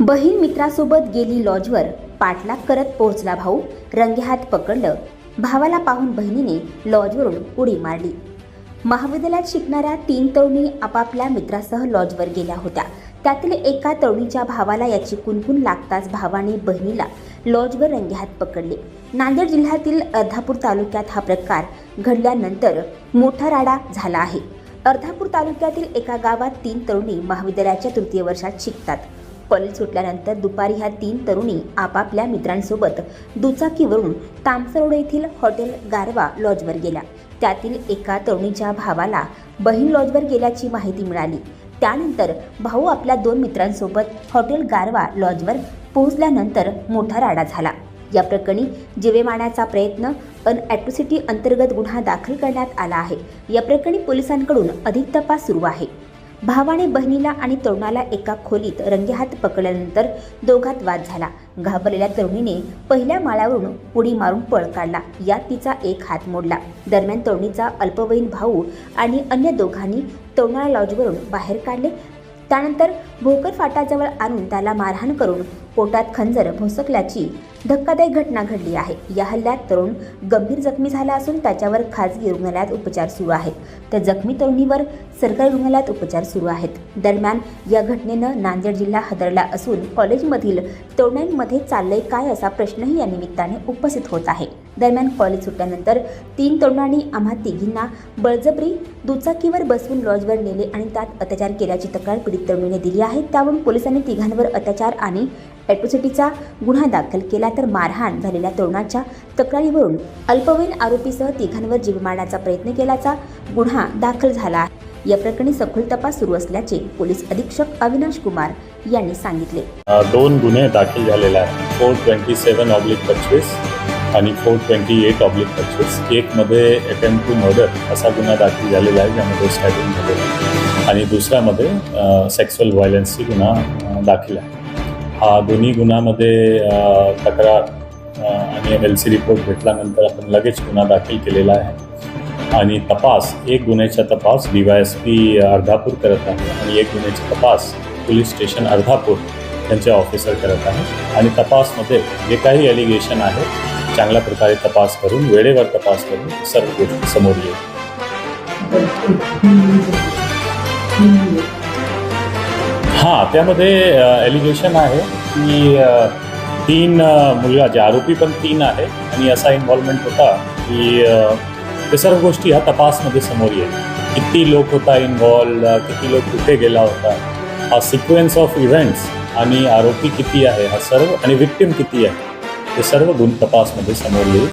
बहीण मित्रासोबत गेली लॉजवर पाठलाग करत पोहोचला भाऊ. रंगेहात पकडलं. भावाला पाहून बहिणीने लॉजवरून उडी मारली. महाविद्यालयात शिकणाऱ्या तीन तरुणी आपापल्या मित्रासह लॉजवर गेल्या होत्या. त्यातील एका तरुणीच्या भावाला याची कुणकुण लागताच भावाने बहिणीला लॉजवर रंगेहात पकडले. नांदेड जिल्ह्यातील अर्धापूर तालुक्यात हा प्रकार घडल्यानंतर मोठा राडा झाला आहे. अर्धापूर तालुक्यातील एका गावात तीन तरुणी महाविद्यालयाच्या तृतीय वर्षात शिकतात. पल सुटल्यानंतर दुपारी ह्या तीन तरुणी आपापल्या मित्रांसोबत दुचाकीवरून तामसरोड येथील हॉटेल गारवा लॉजवर गेल्या. त्यातील एका तरुणीच्या भावाला बहीण लॉजवर गेल्याची माहिती मिळाली. त्यानंतर भाऊ आपल्या दोन मित्रांसोबत हॉटेल गारवा लॉजवर पोहोचल्यानंतर मोठा राडा झाला. या प्रकरणी जिवे मारण्याचा प्रयत्न अन ॲट्रोसिटी अंतर्गत गुन्हा दाखल करण्यात आला आहे. या प्रकरणी पोलिसांकडून अधिक तपास सुरू आहे. भावाने बहिणीला आणि तरुणाला एका खोलीत रंगेहात पकडल्यानंतर दोघात वाद झाला. घाबरलेल्या तरुणीने पहिल्या माळ्यावरून उडी मारून पळ काढला. यात तिचा एक हात मोडला. दरम्यान तरुणीचा अल्पवयीन भाऊ आणि अन्य दोघांनी तरुणाला लॉजवरून बाहेर काढले. त्यानंतर भोकर फाटाजवळ आणून त्याला मारहाण करून पोटात खंजर भोसकल्याची धक्कादायक घटना घडली आहे. या हल्ल्यात तरुण गंभीर जखमी झाला असून त्याच्यावर खाजगी रुग्णालयात उपचार सुरू आहेत. तर जखमी तरुणीवर सरकारी रुग्णालयात उपचार सुरू आहेत. दरम्यान या घटनेनं नांदेड जिल्हा हादरला असून कॉलेजमधील तरुणांमध्ये चाललंय काय असा प्रश्नही या निमित्ताने उपस्थित होत आहे. दरम्यान कॉलेज सुटल्यानंतर तीन तरुणांनी आम्हा तिघींना बळजबरी दुचाकीवर बसवून लॉजवर नेले आणि त्यात अत्याचार केल्याची तक्रार पीडित तरुणीने दिली आहे. त्यावरून पोलिसांनी तिघांवर अत्याचार आणि ॲट्रोसिटीचा गुन्हा दाखल केला तर मारहाण झालेल्या तरुणाच्या तक्रारीवरून अल्पवयीन आरोपीसह तिघांवर जीव मारण्याचा प्रयत्न केल्याचा गुन्हा दाखल झाला आहे. या प्रकरणी सखोल तपास सुरू असल्याचे पोलीस अधीक्षक अविनाश कुमार यांनी सांगितले. दोन गुन्हे दाखल झालेले आहेत. फोर ट्वेंटी सेवन ऑब्लिक पंचवीस आणि फोर ट्वेंटी एट ऑब्लिक पंचवीस एकमध्ये अटेम्प्ट टू मर्डर असा गुन्हा दाखल झालेला आहे ज्यामध्ये स्टॅटिंग झालेलं आणि दुसऱ्यामध्ये सेक्स्युअल व्हायलन्सची गुन्हा दाखल आहे. हा दोन्ही गुन्ह्यामध्ये तक्रार आणि एम एल सी रिपोर्ट भेटल्यानंतर आपण लगेच गुन्हा दाखल केलेला आहे. आणि तपास एक गुन्ह्याचा तपास D Y S P Ardhapur करत आहे आणि एक गुन्ह्याचा तपास पोलीस स्टेशन अर्धापूर त्यांचे ऑफिसर करत आहे. आणि तपासमध्ये जे काही एलिगेशन आहे चांगल्या प्रकारे तपास करून वेळेवर तपास करून सर्व गोष्टी समोर येईल. हां त्यामध्ये एलिगेशन आहे की तीन मुलगा जे आरोपी पण तीन आहे आणि असा इन्व्हॉल्वमेंट होता की ते सर्व गोष्टी ह्या तपासमध्ये समोर येईल. किती लोक होता इन्व्हॉल्व किती लोक कुठे गेला होता हा सिक्वेन्स ऑफ इव्हेंट्स आणि आरोपी किती आहे हा सर्व आणि विक्टिम किती आहे हे सर्व गुण तपासमध्ये समोर येईल.